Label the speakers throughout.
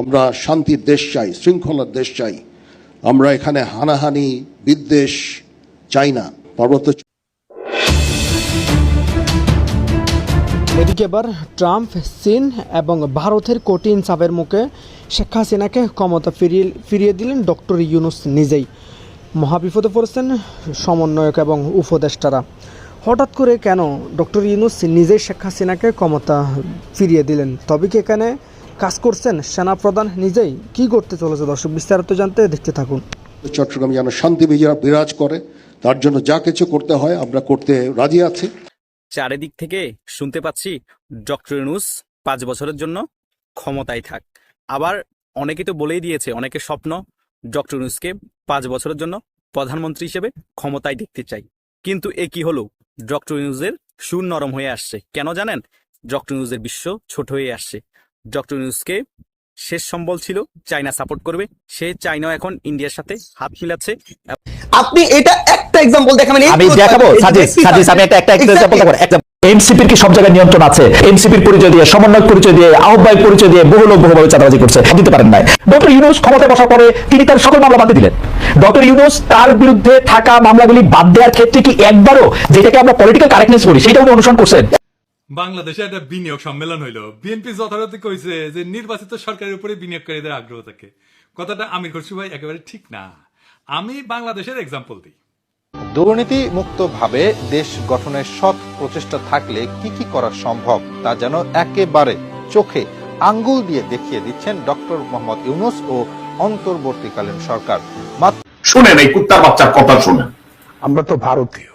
Speaker 1: আমরা শান্তির দেশ চাই, শৃঙ্খলার দেশ চাই। আমরা এখানে হানাহানি, বিদ্বেষ চাই না। পার্বত্য
Speaker 2: এদিকে এবার ট্রাম্প, চীন এবং ভারতের কঠিন চাপের মুখে শেখ হাসিনাকে ক্ষমতা ফিরিয়ে ফিরিয়ে দিলেন ডক্টর ইউনুস নিজেই। মহাবিপদে পড়েছেন সমন্বয়ক এবং উপদেষ্টারা। হঠাৎ করে কেন ডক্টর ইউনুস নিজেই শেখ হাসিনাকে ক্ষমতা ফিরিয়ে দিলেন? তবে কি এখানে কাজ করছেন সেনাপ্রধান নিজেই। কি করতে চলেছে? দর্শক বিস্তারিত জানতে দেখতে থাকুন।
Speaker 1: চট্টগ্রামে যেন শান্তি বিজয় বিরাজ করে তার জন্য যা কিছু করতে হয় আমরা করতে রাজি আছি।
Speaker 3: চারিদিক থেকে শুনতে পাচ্ছি ডক্টর ইউনুস পাঁচ বছরের জন্য ক্ষমতায় থাক। আবার অনেকে তো বলেই দিয়েছে অনেকে স্বপ্ন ডক্টর ইউনুসকে পাঁচ বছরের জন্য প্রধানমন্ত্রী হিসেবে ক্ষমতায় দেখতে চাই। কিন্তু এ কি হলো? ডক্টর ইউনুসের সুর নরম হয়ে আসছে। কেন জানেন? ডক্টর ইউনুসের বিশ্ব ছোট হয়ে আসছে। ডক্টর ইউনুসকে শেষ সম্বল ছিল চায়না সাপোর্ট করবে। সে চায়নাও এখন ইন্ডিয়ার সাথে হাত মিলাচ্ছে।
Speaker 4: আপনি এটা একটা এক্সাম্পল দেখাবেন
Speaker 5: আমি দেখাবো? সাজিস সাজিস আমি একটা একটা. এক্সাম্পল দেখাবো। এনসিপির কি সব জায়গায় নিয়ন্ত্রণ আছে? এনসিপির পরিচয় দিয়ে সমন্বয় পরিচয় দিয়ে আহ্বায়ক পরিচয় দিয়ে বহু লোক বহুভাবে চাঁদাবাজি করছে। দিতে পারেন নাই। ডক্টর ইউনুস ক্ষমতায় বসার পরে তিনি তার সকল মামলা বাদ দিলেন। ডক্টর ইউনুস তার বিরুদ্ধে থাকা মামলাগুলি বাদ দেওয়ার ক্ষেত্রে কি একবারও যেটাকে আমরা পলিটিক্যাল কারেক্টনেস বলি সেটা উনি অনুসরণ করছেন?
Speaker 6: বাংলাদেশে একটা বিনিয়োগ সম্মেলন হইল। বিএনপি যথারীতি কইছে যে নির্বাচিত সরকারের উপরে বিনিয়োগকারীদের আগ্রহ থাকে। কথাটা আমির খসরু ভাই একেবারে ঠিক না। আমি বাংলাদেশের এক্সাম্পল দিই।
Speaker 7: দুর্নীতি মুক্তভাবে দেশ গঠনের সৎ প্রচেষ্টা থাকলে কি কি করা সম্ভব তা যেন একেবারে চোখে আঙ্গুল দিয়ে দেখিয়ে দিচ্ছেন ডক্টর মোহাম্মদ ইউনুস ও অন্তর্বর্তীকালীন সরকার। মাত্র
Speaker 8: শুনেন এই কুত্তার বাচ্চার কথা শুনেন।
Speaker 9: আমরা তো ভারতীয়।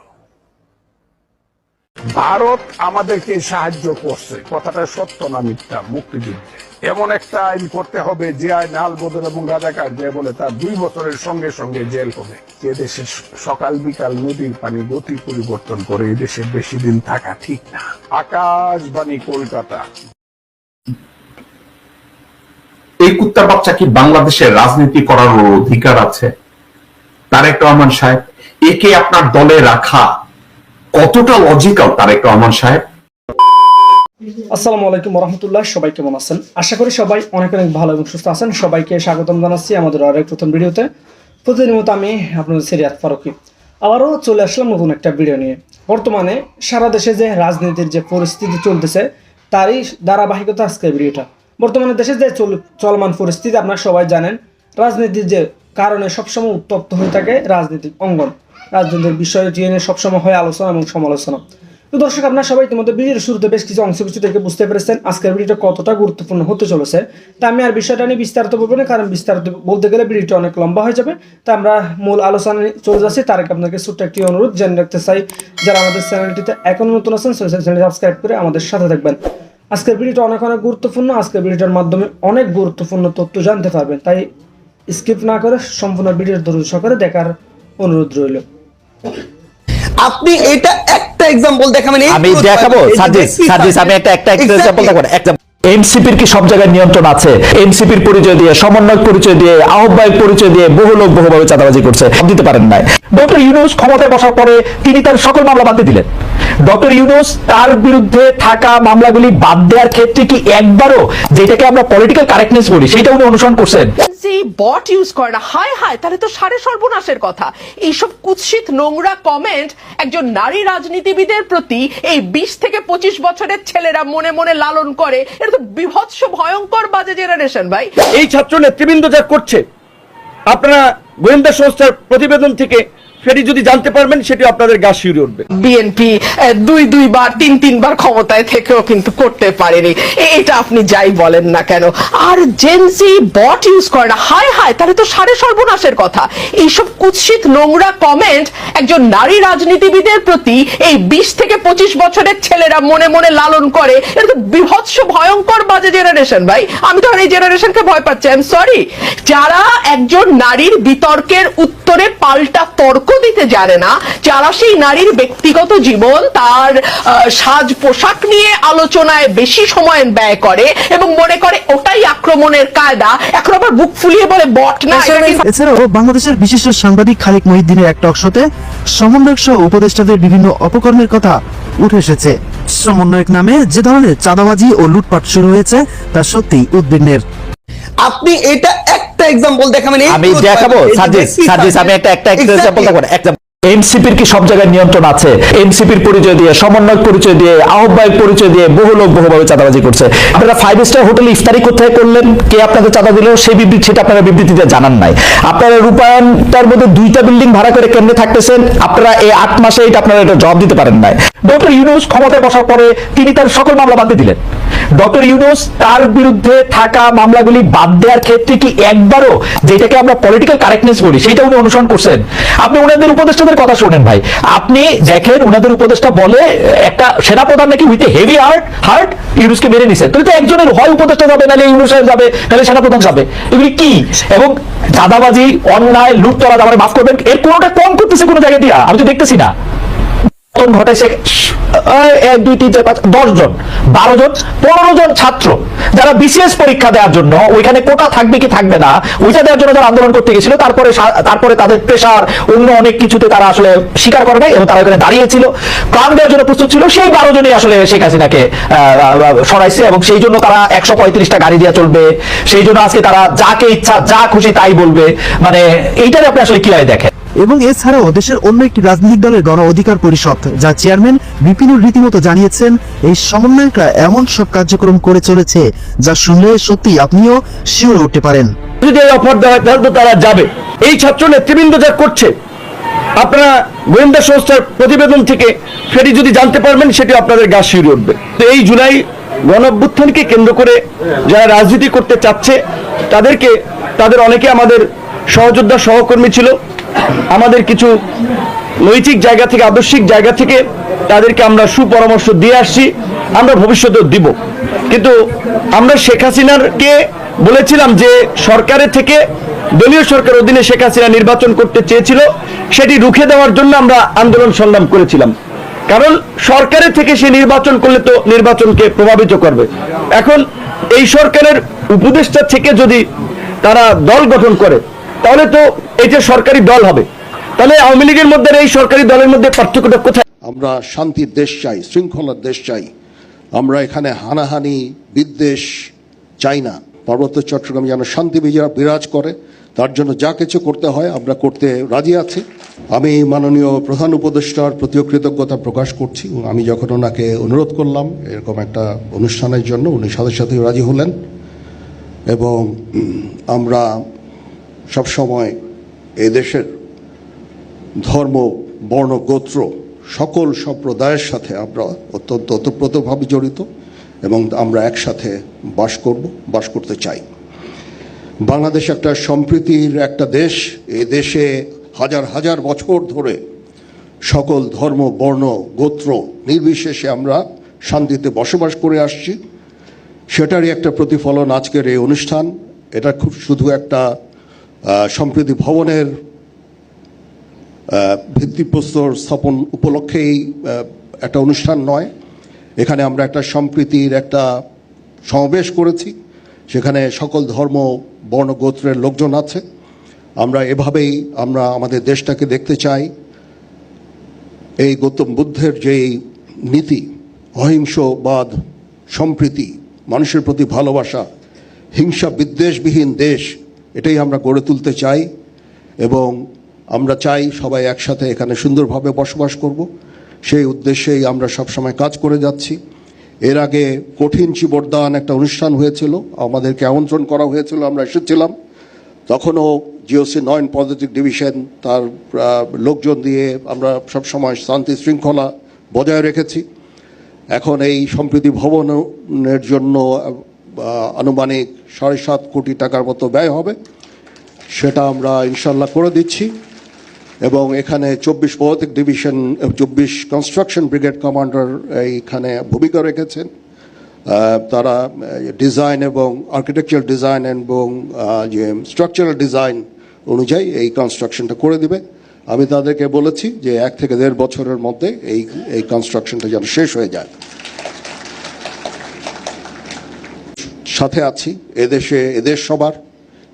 Speaker 9: ভারত আমাদেরকে সাহায্য করছে। কথাটা সত্য না মিথ্যা? মুক্তিযুদ্ধে। এমন একটা আইন করতে হবে যে আইন আল বদল এবং রাজাকার যে বলে তার দুই বছরের সঙ্গে সঙ্গে জেল হবে। যে দেশে সকাল বিকাল নদীর পানি গতি পরিবর্তন করে এই দেশে বেশি দিন থাকা ঠিক না। আকাশবাণী, কলকাতা।
Speaker 8: এই কুত্তার বাচ্চা কি বাংলাদেশের রাজনীতি করার অধিকার আছে? তারেক রহমান সাহেব, একে আপনার দলে রাখা কতটা লজিক্যাল তারেক রহমান সাহেব?
Speaker 2: আসসালামু আলাইকুম রহমতুল্লাহ সবাই কেমন আছেন? আশা করি সবাই অনেক অনেক ভালো এবং সুস্থ আছেন। সবাইকে স্বাগতম জানাচ্ছি আমাদের আরেক প্রথম ভিডিওতে। আমি আপনাদের সিরিয়াত ফারুকি। আবারও চলে আসলাম নতুন একটা ভিডিও নিয়ে। বর্তমানে সারা দেশে যে রাজনীতির যে পরিস্থিতি চলতেছে, তারই ধারাবাহিকতা আজকের ভিডিওটা। বর্তমানে দেশে যে চলমান পরিস্থিতি, আপনারা সবাই জানেন, রাজনীতির যে কারণে সবসময় উত্তপ্ত হয়ে থাকে রাজনৈতিক অঙ্গন। রাজনীতির বিষয়টি নিয়ে সবসময় হয় আলোচনা এবং সমালোচনা। তো দর্শক, আপনারা সবাই ইতিমধ্যে ভিডিওর শুরুতে বেশ কিছু অংশ কিছু থেকে বুঝতে পেরেছেন আজকের ভিডিওটা কতটা গুরুত্বপূর্ণ হতে চলেছে। তা আমি আর বিষয়টা নিয়ে বিস্তারিত বলব না, কারণ বিস্তারিত বলতে গেলে ভিডিওটা অনেক লম্বা হয়ে যাবে। তা আমরা মূল আলোচনা চলে যাচ্ছি। তার আগে আপনাকে ছোট্ট একটি অনুরোধ, জেনে রাখতে চাই, যারা আমাদের চ্যানেলটিতে এখনও নতুন আছেন চ্যানেলটি সাবস্ক্রাইব করে আমাদের সাথে থাকবেন। আজকের ভিডিওটা অনেক অনেক গুরুত্বপূর্ণ। আজকের ভিডিওটার মাধ্যমে অনেক গুরুত্বপূর্ণ তথ্য জানতে পারবেন। তাই স্কিপ না করে সম্পূর্ণ ভিডিওর ধৈর্য সহকারে দেখার অনুরোধ রইল।
Speaker 4: আপনি এটা একটা एग्जांपल দেখাবেন
Speaker 5: আমি দেখাবো সাজেস সাজেস আমি একটা একটা
Speaker 4: एग्जांपल.
Speaker 5: দেখাবো। একটা এর কি সব জায়গায় নিয়ন্ত্রণ আছে? এনসিপির পরিচয় দিয়ে সমন্বয় পরিচয় দিয়ে আহ্বায়ক পরিচয় দিয়ে বহু লোক বহুভাবে চাঁদাবাজি করছে। দিতে পারেন নাই। ডক্টর ইউনুস ক্ষমতায় বসার পরে তিনি তার সকল মামলা বাদ দিলেন। ডক্টর ইউনুস তার বিরুদ্ধে থাকা মামলাগুলি বাদ দেওয়ার ক্ষেত্রে কি একবারও যেটাকে আমরা পলিটিক্যাল কারেক্টনেস বলি সেটা উনি অনুসরণ করছেন?
Speaker 10: যে বট ইউজ করে না হায় হায় তাহলে তো সাড়ে সর্বনাশের কথা। এইসব কুৎসিত নোংরা কমেন্ট একজন নারী রাজনীতিবিদের প্রতি এই বিশ থেকে পঁচিশ বছরের ছেলেরা মনে মনে লালন করে এটা তো বিভৎস ভয়ঙ্কর বাজে জেনারেশন ভাই।
Speaker 11: এই ছাত্র নেতৃবৃন্দ যা করছে আপনারা গোয়েন্দা সংস্থার প্রতিবেদন থেকে সেটি যদি জানতে পারবেন, সেটি আপনাদের গা শিউরে উঠবে।
Speaker 10: বিএনপি দুই, দুইবার, তিন, তিনবার ক্ষমতায় থেকেও কিন্তু করতে পারেনি। এটা আপনি যাই বলেন না কেন। আর জেনসি বট ইউজ করে না। হায় হায়, তাহলে তো সাড়ে সর্বনাশের কথা। এইসব কুৎসিত নোংরা কমেন্ট একজন নারী রাজনীতিবিদের প্রতি এই বিশ থেকে পঁচিশ বছরের ছেলেরা মনে মনে লালন করে। এটা তো বিভৎস, ভয়ঙ্কর বাজে জেনারেশন ভাই। আমি তো এই জেনারেশনকে ভয় পাচ্ছি। আই এম সরি যারা একজন নারীর বিতর্কের উত্তরে পাল্টা তর্ক দিতে জানে না যারা সেই নারীর ব্যক্তিগত জীবন তার সাজ পোশাক নিয়ে আলোচনায় বেশি সময় ব্যয় করে এবং মনে করে ওটাই আক্রমণের কায়দা। এখন আবার বুক ফুলিয়ে বলে বট না
Speaker 12: এছাড়াও বাংলাদেশের বিশিষ্ট সাংবাদিক খালিক মহিদ্দিনের এক টক শোতে সমন্বয়ক সহ উপদেষ্টাদের বিভিন্ন অপকর্মের কথা উঠে এসেছে। সমন্বয়ক নামে যে ধরনের চাঁদাবাজি ও লুটপাট শুরু হয়েছে তা সত্যি উদ্বিগ্নের।
Speaker 4: আপনি এটা একটা এক্সাম্পল দেখাবেন
Speaker 5: আমি দেখাবো
Speaker 4: ব্যক্তি
Speaker 5: সার্জিস আমি একটা একটা. এক্সাম্পল দেখাবো একটা এনসিপির কি সব জায়গায় নিয়ন্ত্রণ আছে? এনসিপির পরিচয় দিয়ে সমন্বয়ক পরিচয় দিয়ে আহ্বায়ক পরিচয় দিয়ে বহু লোক বহুভাবে চাঁদাবাজি করছে। আপনারা ফাইভ স্টার হোটেলে ইফতারি কোথায় করলেন? কে আপনাদের চাঁদা দিল? সেই বিবৃতি সেটা আপনারা বিবৃতিতে জানান নাই। আপনারা রূপায়ণটার মধ্যে দুইটা বিল্ডিং ভাড়া করে কেন্দ্রে থাকতেছেন? আপনারা এই আট মাসে এটা আপনারা এটা জবাব দিতে পারেন নাই। ডক্টর ইউনুস ক্ষমতায় বসার পরে তিনি তার সকল মামলা বাদ দিয়ে দিলেন। ডক্টর ইউনুস, তার বিরুদ্ধে থাকা মামলাগুলি বাদ দেওয়ার ক্ষেত্রে কি একবারও যেটাকে আমরা পলিটিক্যাল কারেক্টনেস বলি সেটা উনি অনুসরণ করছেন? আপনি ওনাদের উপদেষ্টাদের কথা শোনেন ভাই। আপনি দেখেন ওনাদের উপদেষ্টা বলে একটা সেনাপ্রধান নাকি উইথ হেভি হার্ট হার্ট ইউনুসকে মেরে নিছে। তো একজনের হয় উপদেষ্টা যাবে নাহলে ইউনুস সাহেব যাবে নাহলে সেনাপ্রধান যাবে। এগুলি কি? এবং চাঁদাবাজি, অন্যায় লুটতরা আমার মাফ করবেন, এর কোনোটা কম করতেছে কোনো জায়গায় দিয়া? আমি তো দেখতেছি না। ঘটাইছে আহ, এক দুই তিন চার পাঁচ দশ জন বারো জন পনেরো জন ছাত্র যারা বিসিএস পরীক্ষা দেওয়ার জন্য ওইখানে কোটা থাকবে কি থাকবে না ওইটা দেওয়ার জন্য যারা আন্দোলন করতে গেছিল। তারপরে তারপরে তাদের প্রেশার অন্য অনেক কিছুতে তারা আসলে স্বীকার করে নাই এবং তারা ওখানে দাঁড়িয়েছিল। প্রাণ দেওয়ার জন্য প্রস্তুত ছিল। সেই বারো জনই আসলে শেখ হাসিনাকে সরাইছে এবং সেই জন্য তারা একশো পঁয়ত্রিশটা গাড়ি দিয়ে চলবে। সেই জন্য আজকে তারা যাকে ইচ্ছা যা খুশি তাই বলবে। মানে এইটারে আপনি আসলে কীভাবে দেখেন?
Speaker 12: এবং এছাড়াও দেশের অন্য একটি রাজনৈতিক দলের গণ অধিকার পরিষদ যার চেয়ারম্যান বিপিনুর রীতিমতো জানিয়েছেন, এই সমন্বয়করা এমন সব কার্যক্রম করে চলেছে, যা শুনলে সত্যি আপনিও শিওর উঠতে পারেন।
Speaker 11: যদি এই অফার দেওয়া হয়, তাহলে তারা যাবে। এই ছাত্র নেতৃবৃন্দ যা করছে, আপনারা গোয়েন্দা সংস্থার প্রতিবেদন থেকে সেটি যদি জানতে পারবেন, সেটি আপনাদের গা শিউরে উঠবে। তো এই জুলাই গণঅভ্যুত্থানকে কেন্দ্র করে যারা রাজনীতি করতে চাচ্ছে, তাদেরকে, তাদের অনেকে আমাদের সহযোদ্ধা সহকর্মী ছিল। আমাদের কিছু নৈতিক জায়গা থেকে, আদর্শিক জায়গা থেকে তাদেরকে আমরা সুপরামর্শ দিয়ে আসছি, আমরা ভবিষ্যতেও দিব। কিন্তু আমরা শেখ হাসিনারকে বলেছিলাম যে সরকারের থেকে, দলীয় সরকার অধীনে শেখ হাসিনা নির্বাচন করতে চেয়েছিল, সেটি রুখে দেওয়ার জন্য আমরা আন্দোলন সংগ্রাম করেছিলাম। কারণ সরকারের থেকে সে নির্বাচন করলে তো নির্বাচনকে প্রভাবিত করবে। এখন এই সরকারের উপদেষ্টা থেকে যদি তারা দল গঠন করে তাহলে তো এটা সরকারি দল হবে, তাহলে আওয়ামী লীগের মধ্যে এই সরকারি দলের মধ্যে পার্থক্যটা কোথায়?
Speaker 1: আমরা শান্তির দেশ চাই, শৃঙ্খলার দেশ চাই। আমরা এখানে হানাহানি, বিদ্বেষ চাই না। পার্বত্য চট্টগ্রাম যেন শান্তি বিজয় বিরাজ করে, তার জন্য যা কিছু করতে হয় আমরা করতে রাজি আছি। আমি মাননীয় প্রধান উপদেষ্টার প্রতিও কৃতজ্ঞতা প্রকাশ করছি আমি যখন ওনাকে অনুরোধ করলাম, এরকম একটা অনুষ্ঠানের জন্য উনি সাথে সাথে রাজি হলেন। এবং আমরা সবসময় এই দেশের ধর্ম, বর্ণ, গোত্র সকল সম্প্রদায়ের সাথে আমরা অত্যন্ত ওতপ্রোতভাবে জড়িত এবং আমরা একসাথে বাস করব, বাস করতে চাই। বাংলাদেশ একটা সম্প্রীতির একটা দেশ। এই দেশে হাজার হাজার বছর ধরে সকল ধর্ম, বর্ণ, গোত্র নির্বিশেষে আমরা শান্তিতে বসবাস করে আসছি। সেটারই একটা প্রতিফলন আজকের এই অনুষ্ঠান। এটা খুব শুধু একটা সম্প্রীতি ভবনের ভিত্তিপ্রস্তর স্থাপন উপলক্ষেই একটা অনুষ্ঠান নয়। এখানে আমরা একটা সম্প্রীতির একটা সমাবেশ করেছি। সেখানে সকল ধর্ম, বর্ণ, গোত্রের লোকজন আছে। আমরা এভাবেই আমরা আমাদের দেশটাকে দেখতে চাই। এই গৌতম বুদ্ধের যেই নীতি, অহিংসবাদ, সম্প্রীতি, মানুষের প্রতি ভালোবাসা, হিংসা বিদ্বেষবিহীন দেশ এটাই আমরা গড়ে তুলতে চাই এবং আমরা চাই সবাই একসাথে এখানে সুন্দরভাবে বসবাস করব। সেই উদ্দেশ্যেই আমরা সবসময় কাজ করে যাচ্ছি। এর আগে কঠিন চিবরদান একটা অনুষ্ঠান হয়েছিল, আমাদেরকে আমন্ত্রণ করা হয়েছিল, আমরা এসেছিলাম। তখনও জিওসি নয়ন পজিটিভ ডিভিশন তার লোকজন দিয়ে আমরা সবসময় শান্তি শৃঙ্খলা বজায় রেখেছি। এখন এই সম্প্রীতি ভবনের জন্য আনুমানিক সাড়ে সাত কোটি টাকার মতো ব্যয় হবে। সেটা আমরা ইনশাল্লাহ করে দিচ্ছি। এবং এখানে চব্বিশ পদাতিক ডিভিশন, চব্বিশ কনস্ট্রাকশন ব্রিগেড কমান্ডার এইখানে ভূমিকা রেখেছেন। তারা ডিজাইন এবং আর্কিটেকচার ডিজাইন এবং যে স্ট্রাকচারাল ডিজাইন অনুযায়ী এই কনস্ট্রাকশনটা করে দিবে। আমি তাদেরকে বলেছি যে এক থেকে দেড় বছরের মধ্যে এই এই কনস্ট্রাকশনটা যেন শেষ হয়ে যায়। সাথে আছি, এদেশে এদেশ সবার,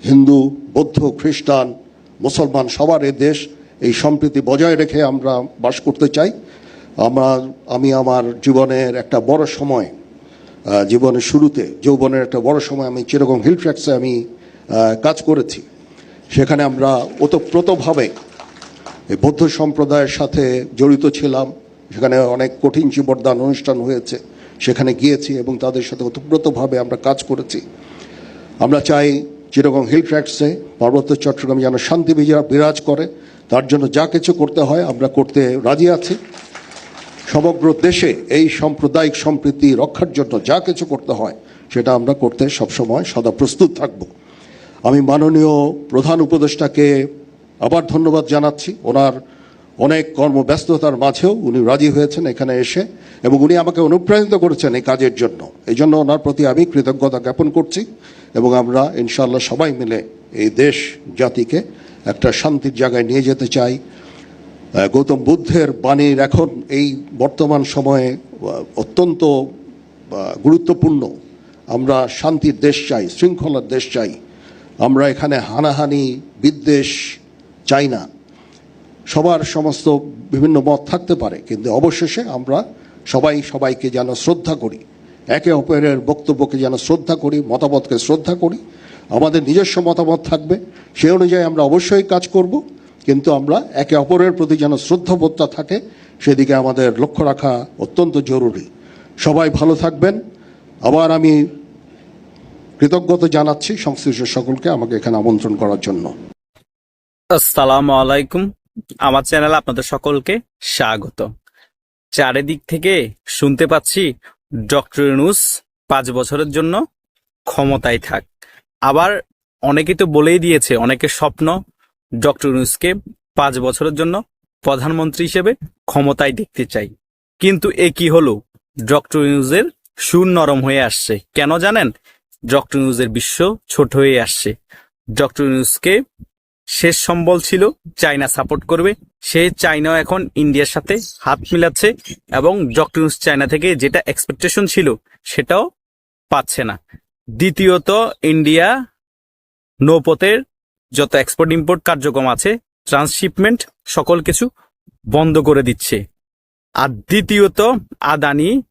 Speaker 1: হিন্দু, বৌদ্ধ, খ্রিস্টান, মুসলমান, সবার দেশ, এই সম্প্রীতি বজায় রেখে আমরা বাস করতে চাই। আমার, আমি আমার জীবনের একটা বড় সময় জীবনের শুরুতে, যৌবনের একটা বড় সময় আমি চিরগং হিল ট্র্যাক্সে আমি কাজ করেছি। সেখানে আমরা ওতপ্রোতভাবে বৌদ্ধ সম্প্রদায়ের সাথে জড়িত ছিলাম। সেখানে অনেক কঠিন জীবরদান অনুষ্ঠান হয়েছে। সেখানে গিয়েছি এবং তাদের সাথে ওতপ্রোতভাবে আমরা কাজ করেছি। আমরা চাই যেরকম হিল ট্র্যাক্সে পার্বত্য চট্টগ্রাম যেন শান্তি বিরাজ করে, তার জন্য যা কিছু করতে হয় আমরা করতে রাজি আছি। সমগ্র দেশে এই সাম্প্রদায়িক সম্প্রীতি রক্ষার জন্য যা কিছু করতে হয়, সেটা আমরা করতে সবসময় সদা প্রস্তুত থাকব। আমি মাননীয় প্রধান উপদেষ্টাকে আবার ধন্যবাদ জানাচ্ছি। ওনার অনেক কর্মব্যস্ততার মাঝেও উনি রাজি হয়েছেন এখানে এসে এবং উনি আমাকে অনুপ্রাণিত করেছেন এই কাজের জন্য। এই জন্য ওনার প্রতি আমি কৃতজ্ঞতা জ্ঞাপন করছি এবং আমরা ইনশাআল্লাহ সবাই মিলে এই দেশ জাতিকে একটা শান্তির জায়গায় নিয়ে যেতে চাই। গৌতম বুদ্ধের বাণীর এখন এই বর্তমান সময়ে অত্যন্ত গুরুত্বপূর্ণ। আমরা শান্তির দেশ চাই, শৃঙ্খলার দেশ চাই। আমরা এখানে হানাহানি, বিদ্বেষ চাই না। সবার সমস্ত বিভিন্ন মত থাকতে পারে, কিন্তু অবশেষে আমরা সবাই সবাইকে যেন শ্রদ্ধা করি। একে অপরের বক্তব্যকে যেন শ্রদ্ধা করি, মতামতকে শ্রদ্ধা করি। আমাদের নিজস্ব মতামত থাকবে, সে অনুযায়ী আমরা অবশ্যই কাজ করব, কিন্তু আমরা একে অপরের প্রতি যেন শ্রদ্ধাবোধটা থাকে, সেদিকে আমাদের লক্ষ্য রাখা অত্যন্ত জরুরি। সবাই ভালো থাকবেন। আবার আমি কৃতজ্ঞতা জানাচ্ছি সংশ্লিষ্ট সকলকে আমাকে এখানে আমন্ত্রণ করার জন্য।
Speaker 3: আসসালামু আলাইকুম। আমার চ্যানেলে আপনাদের সকলকে স্বাগত। চারিদিক থেকে শুনতে পাচ্ছি ডক্টর ইউনুস পাঁচ বছরের জন্য ক্ষমতায় থাক। আবার অনেকে তো বলেই দিয়েছে, অনেকের স্বপ্ন ডক্টর ইউনুসকে পাঁচ বছরের জন্য প্রধানমন্ত্রী হিসেবে ক্ষমতায় দেখতে চাই। কিন্তু এ কি হলো? ডক্টর ইউনুসের সুর নরম হয়ে আসছে। কেন জানেন? ডক্টর ইউনুসের বিশ্ব ছোট হয়ে আসছে। ডক্টর ইউনুসকে শেষ সম্বল ছিল চায়না সাপোর্ট করবে। সে চায়নাও এখন ইন্ডিয়ার সাথে হাত মিলাচ্ছে এবং ডক্টর চায়না থেকে যেটা এক্সপেকটেশন ছিল সেটাও পাচ্ছে না। দ্বিতীয়ত, ইন্ডিয়া নৌপথের যত এক্সপোর্ট ইম্পোর্ট কার্যক্রম আছে ট্রান্সশিপমেন্ট সকল কিছু বন্ধ করে দিচ্ছে। আর দ্বিতীয়ত, আদানি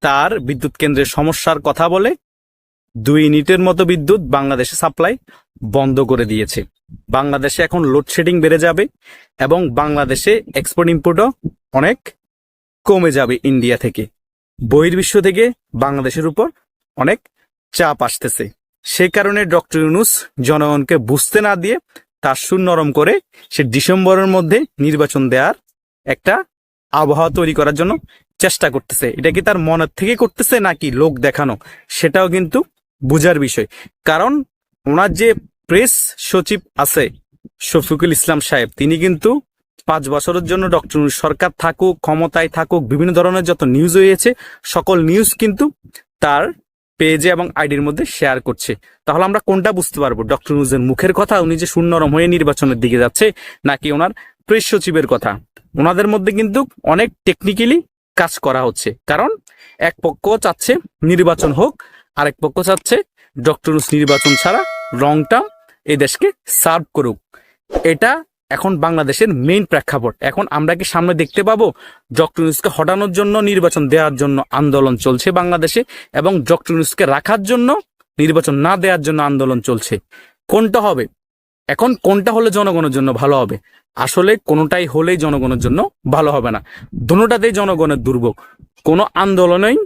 Speaker 3: তার বিদ্যুৎ কেন্দ্রের সমস্যার কথা বলে দুই ইউনিটের মতো বিদ্যুৎ বাংলাদেশে সাপ্লাই বন্ধ করে দিয়েছে। বাংলাদেশে এখন লোডশেডিং বেড়ে যাবে এবং বাংলাদেশে এক্সপোর্ট ইম্পোর্টও অনেক কমে যাবে ইন্ডিয়া থেকে। বহির্বিশ্ব থেকে বাংলাদেশের উপর অনেক চাপ আসতেছে। সে কারণে ডক্টর ইউনুস জনগণকে বুঝতে না দিয়ে তার সুর নরম করে সে ডিসেম্বরের মধ্যে নির্বাচন দেওয়ার একটা আবহাওয়া তৈরি করার জন্য চেষ্টা করতেছে। এটা কি তার মনের থেকে করতেছে নাকি লোক দেখানো? সেটাও কিন্তু বুঝার বিষয়। কারণ ওনার যে প্রেস সচিব আছে, শফিকুল ইসলাম সাহেব, তিনি কিন্তু পাঁচ বছরের জন্য ডক্টর সরকার থাকুক, ক্ষমতায় থাকুক, বিভিন্ন ধরনের যত নিউজ হয়েছে, সকল নিউজ কিন্তু তার পেজে এবং আইডির মধ্যে শেয়ার করছে। তাহলে আমরা কোনটা বুঝতে পারব? ডক্টর ইউনুসের মুখের কথা, উনি যে শূন্যরম হয়ে নির্বাচনের দিকে যাচ্ছে, নাকি ওনার প্রেস সচিবের কথা? ওনাদের মধ্যে কিন্তু অনেক টেকনিক্যালি কাজ করা হচ্ছে। কারণ এক পক্ষ চাচ্ছে নির্বাচন হোক আরেক পক্ষ চাচ্ছে ডক্টর নির্বাচন ছাড়া লং টার্ম এই দেশকে সার্ভ করুক। এটা এখন বাংলাদেশের মেইন প্রেক্ষাপট। এখন আমরা কি সামনে দেখতে পাবো ডক্টর ইউনুসকে হটানোর জন্য, নির্বাচন দেওয়ার জন্য আন্দোলন চলছে বাংলাদেশে এবং ডক্টর ইউনুসকে রাখার জন্য, নির্বাচন না দেওয়ার জন্য আন্দোলন চলছে? কোনটা হবে? এখন কোনটা হলে জনগণের জন্য ভালো হবে? আসলে কোনোটাই হলেই জনগণের জন্য ভালো হবে না। দুটাতেই জনগণের দুর্ভোগ। কোনো আন্দোলনেই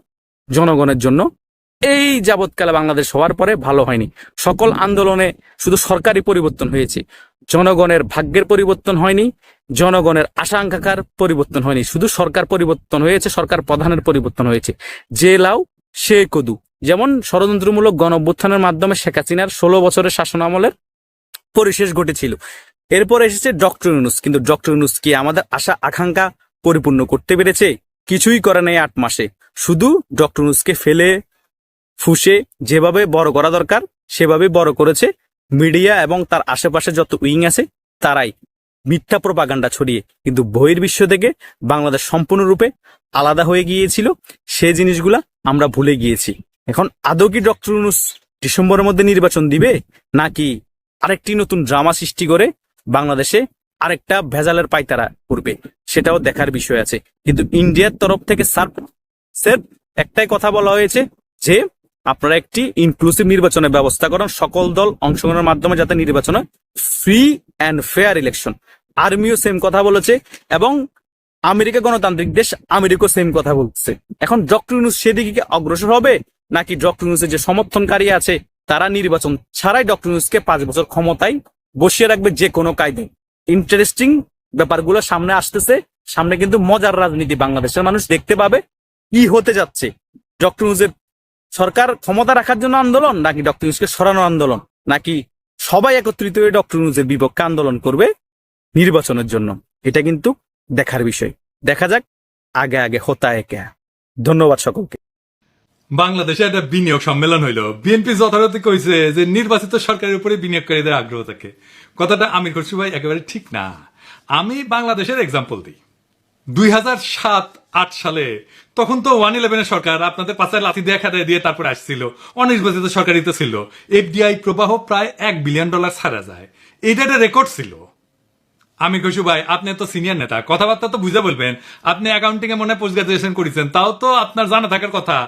Speaker 3: জনগণের জন্য এই যাবৎকালে বাংলাদেশ হওয়ার পরে ভালো হয়নি। সকল আন্দোলনে শুধু সরকারি পরিবর্তন হয়েছে। জনগণের ভাগ্যের পরিবর্তন হয়নি, জনগণের আশা আকাঙ্ক্ষার পরিবর্তন হয়নি। শুধু সরকার পরিবর্তন হয়েছে, সরকার প্রধানের পরিবর্তন হয়েছে। যে লাউ, সে কদু। যেমন ষড়যন্ত্রমূলক গণ অভ্যুত্থানের মাধ্যমে শেখ হাসিনার ষোলো বছরের শাসন আমলের পরিশেষ ঘটেছিল। এরপর এসেছে ডক্টর ইউনুস। কিন্তু ডক্টর ইউনুস কি আমাদের আশা, আকাঙ্ক্ষা পরিপূর্ণ করতে পেরেছে? কিছুই করে নাই আট মাসে। শুধু ডক্টর ইউনুসকে ফেলে ফুসে যেভাবে বড় করা দরকার সেভাবে বড় করেছে। মিডিয়া এবং তার আশেপাশে যত উইং আছে, তারাই মিথ্যা প্রপাগান্ডা ছড়িয়ে। কিন্তু বহির্বিশ্ব থেকে বাংলাদেশ সম্পূর্ণরূপে আলাদা হয়ে গিয়েছিল, সে জিনিসগুলা আমরা ভুলে গিয়েছি। এখন আদৌ কি ডক্টর ইউনুস ডিসেম্বরের মধ্যে নির্বাচন দিবে, নাকি আরেকটি নতুন ড্রামা সৃষ্টি করে বাংলাদেশে আরেকটা ভেজালের পাইতারা করবে, সেটাও দেখার বিষয় আছে। কিন্তু ইন্ডিয়ার তরফ থেকে সার্ফ স্যার একটাই কথা বলা হয়েছে যে আপনারা একটি ইনক্লুসিভ নির্বাচনের ব্যবস্থা করেন। সকল দল অংশগ্রহণের মাধ্যমে যাতে নির্বাচনে ফ্রি অ্যান্ড ফেয়ার ইলেকশন আর্মিও সেম কথা বলেছে এবং আমেরিকা গণতান্ত্রিক দেশ আমেরিকা সেম কথা বলছে। এখন ডক্টর ইউনুস সেদিকে কি অগ্রসর হবে? নাকি ডক্টর ইউনুসের যে সমর্থনকারী আছে, তারা নির্বাচন ছাড়াই ডক্টর ইউনুসকে পাঁচ বছর ক্ষমতায় বসিয়ে রাখবে যে কোনো কায়দায়। ইন্টারেস্টিং ব্যাপারগুলো সামনে আসতেছে। সামনে কিন্তু মজার রাজনীতি বাংলাদেশের মানুষ দেখতে পাবে। কি হতে যাচ্ছে? ডক্টর ইউনুসের সরকার ক্ষমতা রাখার জন্য আন্দোলন নাকি ডক্টর ইউনুসকে সরানোর আন্দোলন? নাকি সবাই একত্রিত হয়ে ডক্টর ইউনুসের বিপক্ষে আন্দোলন করবে নির্বাচনের জন্য? এটা কিন্তু দেখার বিষয়। দেখা যাক আগে আগে হতা একে ধন্যবাদ সকলকে।
Speaker 6: বাংলাদেশে একটা বিনিয়োগ সম্মেলন হইল। বিএনপি যথারীতি কইছে যে নির্বাচিত সরকারের উপরে বিনিয়োগকারীদের আগ্রহ থাকে। কথাটা আমির খসরু ভাই একেবারে ঠিক না। আমি বাংলাদেশের এক্সাম্পল দিই। দুই সালে তখন তো ওয়ান ইলেভেনের সরকার আপনাদের পাশে লাথি দিয়ে খাতায় দিয়ে তারপর আসছিল। অনির্বাচিত সরকারই তো ছিল। এফডিআই প্রবাহ প্রায় এক বিলিয়ন ডলার ছাড়া যায়। এটা একটা রেকর্ড ছিল। আমি কইসু, ভাই, আপনি তো সিনিয়র নেতা। কথাবার্তা তো বুঝে বলবেন। আপনি অ্যাকাউন্টিং এ মনে পোস্ট গ্রাজুয়েশন করেছেন। তাও তো আপনার জানা থাকার কথা।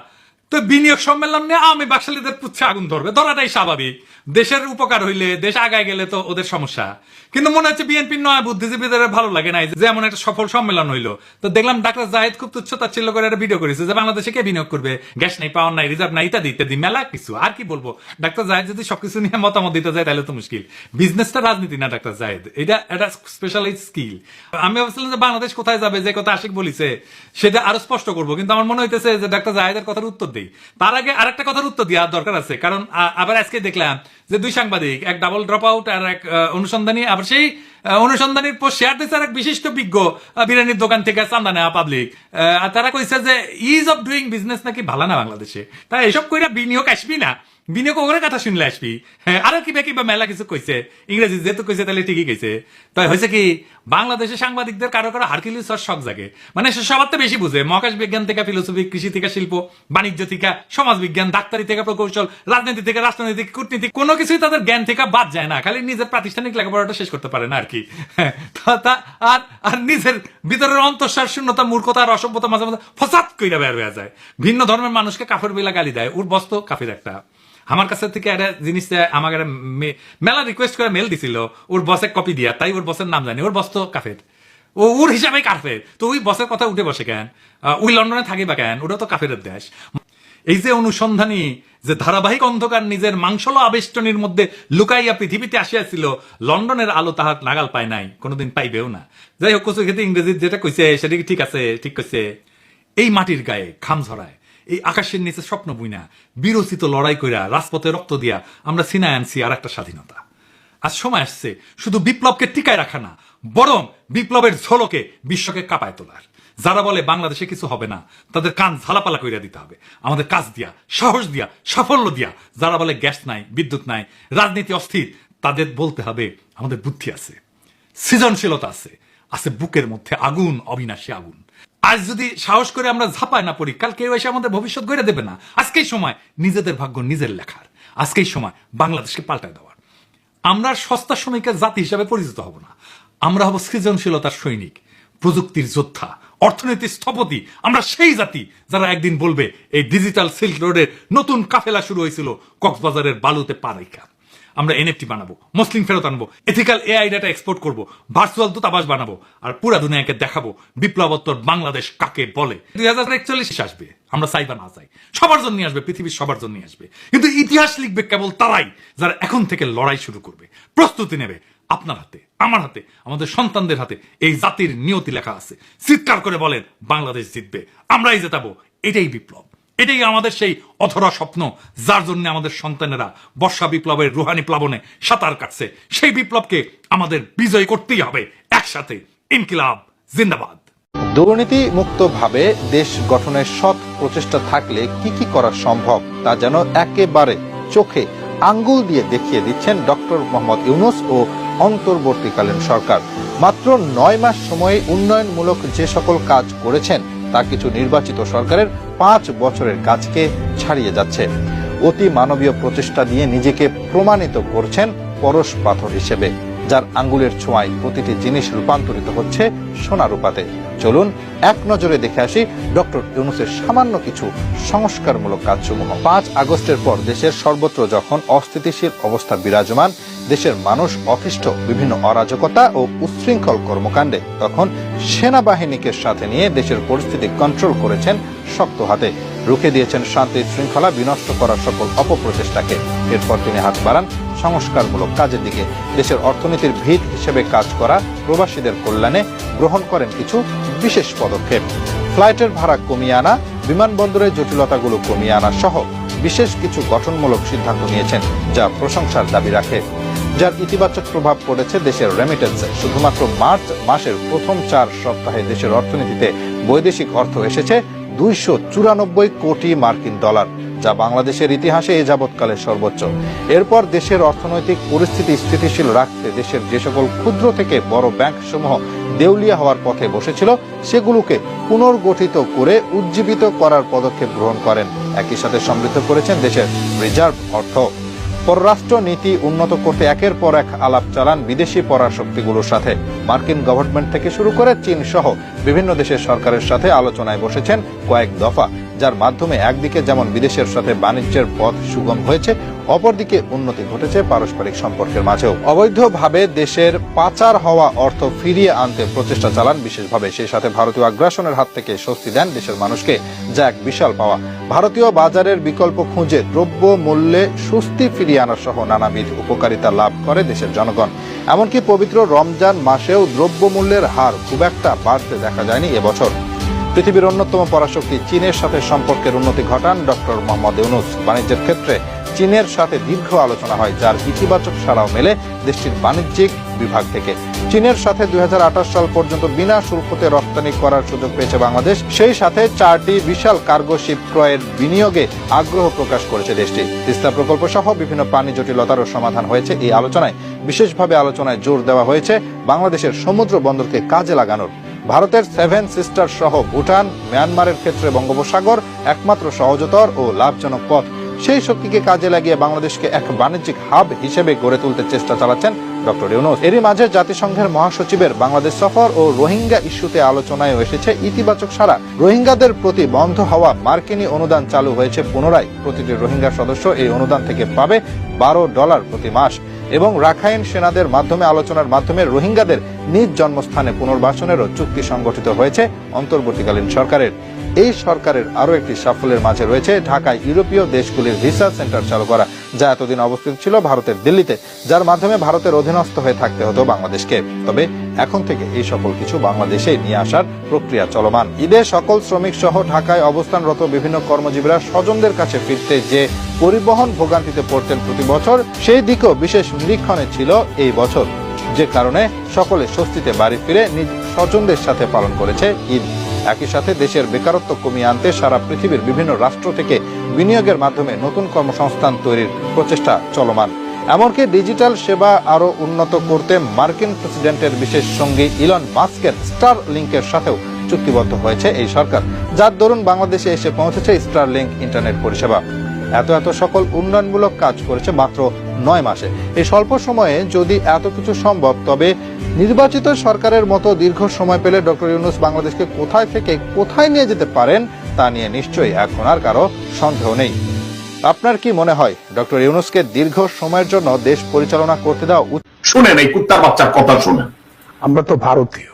Speaker 6: তো বিনিয়োগ সম্মেলন নিয়ে আমি বাকশালীদের পুচ্ছে আগুন ধরবে। ধরাটাই স্বাভাবিক। দেশের উপকার হইলে দেশ আগায় গেলে তো ওদের সমস্যা। কিন্তু মনে হচ্ছে বিএনপির নয় বুদ্ধিজীবীদের ভালো লাগে নাই যে এমন একটা সফল সম্মেলন হইল। তো দেখলাম ডাক্তার জাহেদ খুব তুচ্ছ তাচ্ছিল্য করে একটা ভিডিও করেছে যে বাংলাদেশে কে বিনিয়োগ করবে? গ্যাস নাই, পাওয়ার নাই, রিজার্ভ নাই, ইত্যাদি ইত্যাদি, মেলা কিছু। আর কি বলব? ডাক্তার জাহেদ যদি সবকিছু নিয়ে মতামত দিতে যায় তাহলে তো মুশকিল। বিজনেসটা রাজনীতি না, ডাক্তার জাহেদ। এটা একটা স্পেশালাইজ স্কিল আমি ভাবছিলাম যে বাংলাদেশ কোথায় যাবে? যে কথা আশিক বলিছে, সেটা আরও স্পষ্ট করব। কিন্তু আমার মনে হইতেছে যে ডাক্তার জাহেদের কথার উত্তর দেই। তার আগে আরেকটা কথার উত্তর দেওয়ার দরকার আছে। কারণ আবার আজকে দেখলাম যে দুই সাংবাদিক, এক ডাবল ড্রপ আউট আর এক অনুসন্ধানী, আবার সেই অনুসন্ধানীর পর শেয়ার দিচ্ছে আর এক বিশিষ্ট বিজ্ঞ বিরিয়ানির দোকান থেকে চান্দা নেওয়া পাবলিক তারা কইছে যে ইজ অফ ডুইং বিজনেস নাকি ভালো না বাংলাদেশে। তাই এসব কইরা বিনিয়োগ আসবি না। বিনিয়োগ ওরে কথা শুনলে আসবি। হ্যাঁ আরও কিবা কিবা মেলা কিছু কইছে। ইংরেজি যেহেতু কইছে তাহলে ঠিকই কইছে। তাই হয়েছে কি বাংলাদেশের সাংবাদিকদের কারও কারও হারকিলিস হওয়ার শখ জাগে। মানে সে সবার তো বেশি বুঝে। মহাকাশ বিজ্ঞান থেকে ফিলোসফি কৃষি থেকে শিল্প বাণিজ্য থেকে সমাজ বিজ্ঞান ডাক্তারি থেকে প্রকৌশল রাজনীতি থেকে রাজনীতি কূটনীতি কোনো কিছুই তাদের জ্ঞান থেকে বাদ যায় না। খালি নিজের প্রাতিষ্ঠানিক লেখাপড়াটা শেষ করতে পারে না আর কি। হ্যাঁ, আর আর নিজের ভিতরের অন্তঃসার শূন্যতা মূর্খতা আর অসভ্যতা মাঝে মাঝে ফসাদ কইরা বের হয়ে যায়। ভিন্ন ধর্মের মানুষকে কাফের বেলা গালি দেয়। ওর বস্ত কাফের একটা। আমার কাছে থেকে একটা জিনিস আমাকে মেলা রিকোয়েস্ট করে মেল দিছিল, ওর বসে কপি দিয়া, তাই ওর বসের নাম জানি, ওর বস তো কাফের। ও, ওর হিসাবে কাফের। তো ওই বসের কথা উঠে বসে কেন? ওই লন্ডনে থাকি বা কেন? ওটা তো কাফের দেশ। এই যে অনুসন্ধানী যে ধারাবাহিক অন্ধকার নিজের মাংসল আবেষ্টনীর মধ্যে লুকাইয়া পৃথিবীতে আসিয়াছিল, লন্ডনের আলো তাহার নাগাল পায় নাই, কোনোদিন পাইবেও না। যাই হোক কচু খেতে ইংরেজি যেটা কইছে, সেটা ঠিক আছে? ঠিক কইছে। এই মাটির গায়ে খাম ঝরায়। এই আকাশের নিচে স্বপ্ন বুইনা, বিরোচিত লড়াই কইরা রাজপথে রক্ত দিয়া আমরা সিনায় আনছি আর একটা স্বাধীনতা। আজ সময় আসছে, শুধু বিপ্লবকে টিকায় রাখা না, বরং বিপ্লবের ঝলকে বিশ্বকে কাঁপায় তোলার। যারা বলে বাংলাদেশে কিছু হবে না, তাদের কান ঝালাপালা কইরা দিতে হবে। আমাদের কাজ দিয়া, সাহস দিয়া, সাফল্য দিয়া, যারা বলে গ্যাস নাই, বিদ্যুৎ নাই, রাজনীতি অস্থির, তাদের বলতে হবে আমাদের বুদ্ধি আছে, সৃজনশীলতা আছে আছে বুকের মধ্যে আগুন, অবিনাশী আগুন। আজ যদি সাহস করে আমরা ঝাঁপায় না পড়ি কাল কেউ এসে আমাদের ভবিষ্যৎ গড়ে দেবে না। আজকেই সময় নিজেদের ভাগ্য নিজের লেখার। আজকেই সময় বাংলাদেশকে পাল্টায় দেওয়ার। আমরা সস্তা শ্রমিকের জাতি হিসাবে পরিচিত হব না। আমরা হব সৃজনশীলতার সৈনিক, প্রযুক্তির যোদ্ধা, অর্থনীতির স্থপতি। আমরা সেই জাতি যারা একদিন বলবে, এই ডিজিটাল সিল্ক রোডের নতুন কাফেলা শুরু হয়েছিল, কক্সবাজারের বালুতে পারাইকা আমরা এনএফটি বানাবো, মুসলিম ফেরত আনব এথিক্যাল এআই ডাটা এক্সপোর্ট করব ভার্চুয়াল দূতাবাস বানাবো, আর পুরা দুনিয়াকে দেখাবো, বিপ্লবোত্তর বাংলাদেশ কাকে বলে। দুই হাজার একচল্লিশ আসবে, আমরা চাই বা না চাই। সবার জন্য আসবে, পৃথিবীর সবার জন্য আসবে। কিন্তু ইতিহাস লিখবে কেবল তারাই, যারা এখন থেকে লড়াই শুরু করবে। প্রস্তুতি নেবে আপনার হাতে, আমার হাতে, আমাদের সন্তানদের হাতে, এই জাতির নিয়তি লেখা আছে। চিৎকার করে বলেন, বাংলাদেশ জিতবে, আমরাই জেতাবো, এটাই বিপ্লব। এটাই আমাদের সেই অধরা স্বপ্ন, যার জন্য আমাদের সন্তানেরা বর্ষা বিপ্লবের রুহানি প্লাবনে সাঁতার কাটছে। সেই বিপ্লবকে আমাদের বিজয় করতেই হবে। একসাথে ইনকিলাব, জিন্দাবাদ।
Speaker 7: দুর্নীতি মুক্তভাবে দেশ গঠনের সৎ প্রচেষ্টা থাকলে কি কি করা সম্ভব, তা যেন একেবারে চোখে আঙ্গুল দিয়ে দেখিয়ে দিচ্ছেন ডক্টর মোহাম্মদ ইউনুস ও অন্তর্বর্তীকালীন সরকার। মাত্র নয় মাস সময়ে উন্নয়নমূলক যে সকল কাজ করেছেন তা কিছু নির্বাচিত সরকারের পাঁচ বছরের কাজকে ছাড়িয়ে যাচ্ছে। অতি মানবীয় প্রচেষ্টা দিয়ে নিজেকে প্রমাণিত করছেন পরশ পাথর হিসেবে, যার আঙ্গুলের ছোঁয়ায় প্রতিটি জিনিস রূপান্তরিত হচ্ছে সোনা রূপাতে চলুন, এক নজরে দেখে আসি ডক্টর ইউনুসের সামান্য কিছু সংস্কারমূলক কাজসমূহ। পাঁচ আগস্টের পর দেশের সর্বত্র যখন অস্থিতিশীল অবস্থা বিরাজমান দেশের মানুষ অতিষ্ঠ বিভিন্ন অরাজকতা ও উচ্ছৃঙ্খল কর্মকাণ্ডে তখন সেনাবাহিনীকে সাথে নিয়ে দেশের পরিস্থিতি কন্ট্রোল করেছেন শক্ত হাতে। রুখে দিয়েছেন শান্তি শৃঙ্খলা বিনষ্ট করার সকল অপপ্রচেষ্টাকে। এরপর তিনি হাত বাড়ান সংস্কারমূলক কাজের দিকে। দেশের অর্থনীতির ভিত হিসেবে কাজ করা প্রবাসীদের কল্যাণে গ্রহণ করেন কিছু বিশেষ পদক্ষেপ। ফ্লাইটের ভাড়া কমিয়ে আনা বিমানবন্দরের জটিলতাগুলো কমিয়ে আনা সহ বিশেষ কিছু গঠনমূলক সিদ্ধান্ত নিয়েছেন, যা প্রশংসার দাবি রাখে। যার ইতিবাচক প্রভাব পড়েছে দেশের রেমিটেন্সে শুধুমাত্র মার্চ মাসের প্রথম চার সপ্তাহে দেশের অর্থনীতিতে বৈদেশিক অর্থ এসেছে দুইশো চুরানব্বই কোটি মার্কিন ডলার, যা বাংলাদেশের ইতিহাসে এ যাবৎকালের সর্বোচ্চ। এরপর দেশের অর্থনৈতিক পরিস্থিতি স্থিতিশীল রাখতে দেশের যে সকল ক্ষুদ্র থেকে বড় ব্যাংক সমূহ দেউলিয়া হওয়ার পথে বসেছিল, সেগুলোকে পুনর্গঠিত করে উজ্জীবিত করার পদক্ষেপ গ্রহণ করেন। একই সাথে সমৃদ্ধ করেছেন দেশের রিজার্ভ অর্থ। পররাষ্ট্র নীতি উন্নত করতে একের পর এক আলাপ চালান বিদেশি পরাশক্তিগুলোর সাথে। মার্কিন গভর্নমেন্ট থেকে শুরু করে চীন সহ বিভিন্ন দেশের সরকারের সাথে আলোচনায় বসেছেন কয়েক দফা, যার মাধ্যমে একদিকে যেমন বিদেশের সাথে বাণিজ্যের পথ সুগম হয়েছে, অপরদিকে উন্নতি ঘটেছে পারস্পরিক সম্পর্কের মাঝেও। অবৈধভাবে দেশের পাচার হওয়া অর্থ ফিরিয়ে আনতে প্রচেষ্টা চালান বিশেষভাবে। সেই সাথে ভারতীয় আগ্রাসনের হাত থেকে স্বস্তি দেন দেশের মানুষকে যা এক বিশাল পাওয়া। ভারতীয় বাজারের বিকল্প খুঁজে দ্রব্য মূল্যে সুস্থি ফিরিয়ে আনা সহ নানাবিধ উপকারিতা লাভ করে দেশের জনগণ। এমনকি পবিত্র রমজান মাসেও দ্রব্যমূল্যের হার খুব একটা বাড়তে দেখা যায়নি এবছর। পৃথিবীর অন্যতম পরাশক্তি চীনের সাথে সম্পর্কের উন্নতি ঘটান ডক্টর মোহাম্মদ ইউনুস। বাণিজ্যের ক্ষেত্রে চীনের সাথে দীর্ঘ আলোচনা হয়, যার ইতিবাচক সাড়াও মেলে দেশটির বাণিজ্যিক বিভাগ থেকে। চীনের সাথে দুই সাল পর্যন্ত বিনা শুল্কতে রপ্তানি করার সুযোগ পেয়েছে বাংলাদেশ। সেই সাথে চারটি বিশাল কার্গো শিপ ক্রয়ের বিনিয়োগে আগ্রহ প্রকাশ করেছে দেশটি। তিস্তা প্রকল্প সহ বিভিন্ন পানি জটিলতারও সমাধান হয়েছে এই আলোচনায়। বিশেষভাবে আলোচনায় জোর দেওয়া হয়েছে বাংলাদেশের সমুদ্র বন্দরকে কাজে লাগানোর। ভারতের সেভেন সিস্টার সহ ভুটান, মিয়ানমারের ক্ষেত্রে বঙ্গোপসাগর একমাত্র সহজতর ও লাভজনক পথ। সেই শক্তিকে কাজে লাগিয়ে বাংলাদেশকে এক বাণিজ্যিক হাব হিসেবে গড়ে তুলতে চেষ্টা চালাচ্ছেন ডক্টর ইউনুস। এরই মাঝে জাতিসংঘের মহাসচিবের বাংলাদেশ সফর ও রোহিঙ্গা ইস্যুতে আলোচনায় এসেছে। ইতিবাচক সারা রোহিঙ্গাদের প্রতি বন্ধ হওয়া মার্কিনী অনুদান চালু হয়েছে পুনরায়। প্রতিটি রোহিঙ্গা সদস্য এই অনুদান থেকে পাবে বারো ডলার প্রতি মাস। এবং রাখাইন সেনাদের মাধ্যমে, আলোচনার মাধ্যমে রোহিঙ্গাদের নিজ জন্মস্থানে পুনর্বাসনেরও চুক্তি সংগঠিত হয়েছে অন্তর্বর্তীকালীন সরকারের। এই সরকারের আরও একটি সাফল্যের মাঝে রয়েছে ঢাকায় ইউরোপীয় দেশগুলির ভিসা সেন্টার চালু করা। যা এতদিন অবস্থিত ছিল ভারতের দিল্লিতে, যার মাধ্যমে ভারতের অধীনস্থ হয়ে থাকতে হতো বাংলাদেশকে। তবে এখন থেকে এই সকল কিছু বাংলাদেশে নিয়ে আসার প্রক্রিয়া চলমান। ঈদে সকল শ্রমিক সহ ঢাকায় অবস্থানরত বিভিন্ন কর্মজীবীরা স্বজনদের কাছে ফিরতে যে পরিবহন ভোগান্তিতে পড়তেন প্রতি বছর, সেই দিকেও বিশেষ নিরীক্ষণে ছিল এই বছর। যে কারণে সকলে স্বস্তিতে বাড়ি ফিরে নিজ স্বজনদের সাথে পালন করেছে ঈদ। একই সাথে দেশের বেকারত্ব কমিয়ে আনতে সারা পৃথিবীর বিভিন্ন রাষ্ট্র থেকে বিনিয়োগের মাধ্যমে নতুন কর্মসংস্থান তৈরির প্রচেষ্টা চলমান। এমনকি ডিজিটাল সেবা আরও উন্নত করতে মার্কিন প্রেসিডেন্টের বিশেষ সঙ্গী ইলন মাস্কের স্টার লিঙ্কের সাথেও চুক্তিবদ্ধ হয়েছে এই সরকার, যার দরুন বাংলাদেশে এসে পৌঁছেছে স্টার লিঙ্ক ইন্টারনেট পরিষেবা। এত এত সকল উন্নয়নমূলক কাজ করেছে মাত্র নয় মাসে। এই স্বল্প সময়ে যদি এত কিছু সম্ভব তবে নির্বাচিত সরকারের মতো দীর্ঘ সময় পেলে ডক্টর ইউনুস বাংলাদেশকে কোথায় থেকে কোথায় নিয়ে যেতে পারেন তা নিয়ে নিশ্চয়ই এখন আর কারও সন্দেহ নেই। আপনার কি মনে হয় ডক্টর ইউনুসকে দীর্ঘ সময়ের জন্য দেশ পরিচালনা করতে দেওয়া উচিত?
Speaker 8: শুনেন এই কুত্তার বাচ্চার কথা শুনেন।
Speaker 9: আমরা তো ভারতীয়।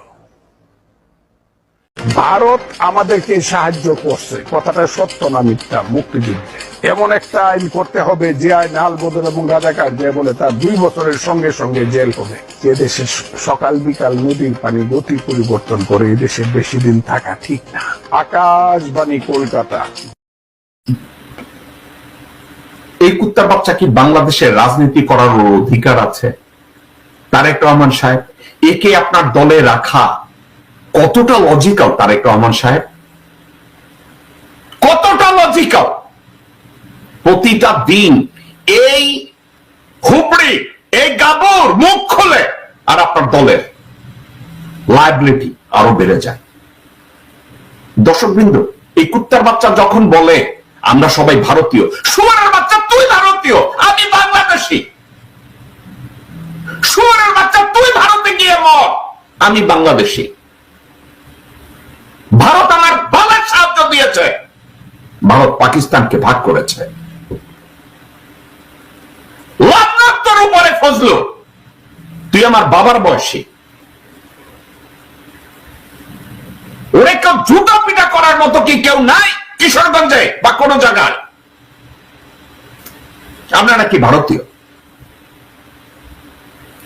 Speaker 9: ভারত আমাদেরকে সাহায্য করছে। কথাটা সত্য না মিথ্যা? মুক্তিযুদ্ধে। এমন একটা আইন করতে হবে যে আইন আল বদল এবং রাজাকার যে বলে তার দুই বছরের সঙ্গে সঙ্গে জেল হবে। যে দেশে সকাল বিকাল নদীর পানি গতি পরিবর্তন করে এই দেশে বেশি দিন থাকা ঠিক না। আকাশবাণী, কলকাতা।
Speaker 8: এই কুত্তার বাচ্চা কি বাংলাদেশের রাজনীতি করার অধিকার আছে? তারেক রহমান সাহেব, একে আপনার দলে রাখা কতটা লজিক্যাল তারেক রহমান সাহেব? কতটা লজিক্যাল প্রতিটা দিন এই হুবড়ি এই গাবর মুখ খোলে আর আপনার দলের লাইবিলিটি আরও বেড়ে যায়। দর্শক দর্শকবৃন্দ, এই কুত্তার বাচ্চা যখন বলে, আমরা সবাই ভারতীয় সুয়ারের বাচ্চা, তুই ভারতীয়, আমি বাংলাদেশি। সুয়ারের বাচ্চা, তুই ভারতে গিয়ে মর, আমি বাংলাদেশি। ভারত আমার ভালো সাহায্য দিয়েছে। ভারত পাকিস্তানকে ভাগ করেছে। উপরে তুই আমার বাবার বয়সী। ওরে কেউ জুতা পিটা করার মতো কি কেউ নাই কিশোরগঞ্জে বা কোন জায়গায়? আমরা নাকি ভারতীয়?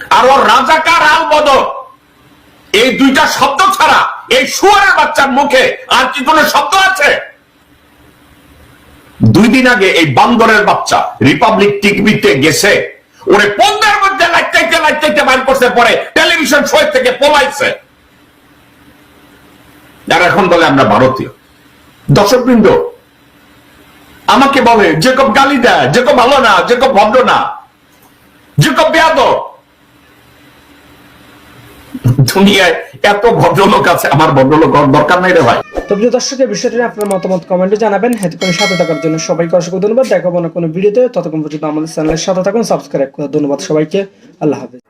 Speaker 8: আর ওর রাজাকার আল বদর এই দুইটা শব্দ ছাড়া এই শুয়ারের বাচ্চার মুখে আর কি কোনো শব্দ আছে? দুই দিন আগে এই বান্দরের বাচ্চা রিপাবলিক টিভিতে গেছে। ওরে পন্দের মধ্যে লাইটাইতে লাইটাইতে বাইর করতে পরে টেলিভিশন শো থেকে পলাইছে। আর এখন বলে আমরা ভারতীয়। দর্শকবৃন্দ, আমাকে বলে, জেকব গালি দেয়, জেকব ভালো না, জেকব ভদ্র না, জেকব বেয়াদ দুনিয়ায় এত ভদ্রলোক আছে, আমার ভদ্রলোক দরকার নাই রে ভাই।
Speaker 2: তো প্রিয় দর্শক এই বিষয়টি আপনার মতামত কমেন্টে জানাবেন। হেতক্ষণ সাথে থাকার জন্য সবাইকে অসংখ্য ধন্যবাদ। দেখাবো না কোনো ভিডিওতে। ততক্ষণ পর্যন্ত আমাদের চ্যানেলের সাথে থাকুন, সাবস্ক্রাইব করে ধন্যবাদ সবাইকে। আল্লাহ হাফিজ।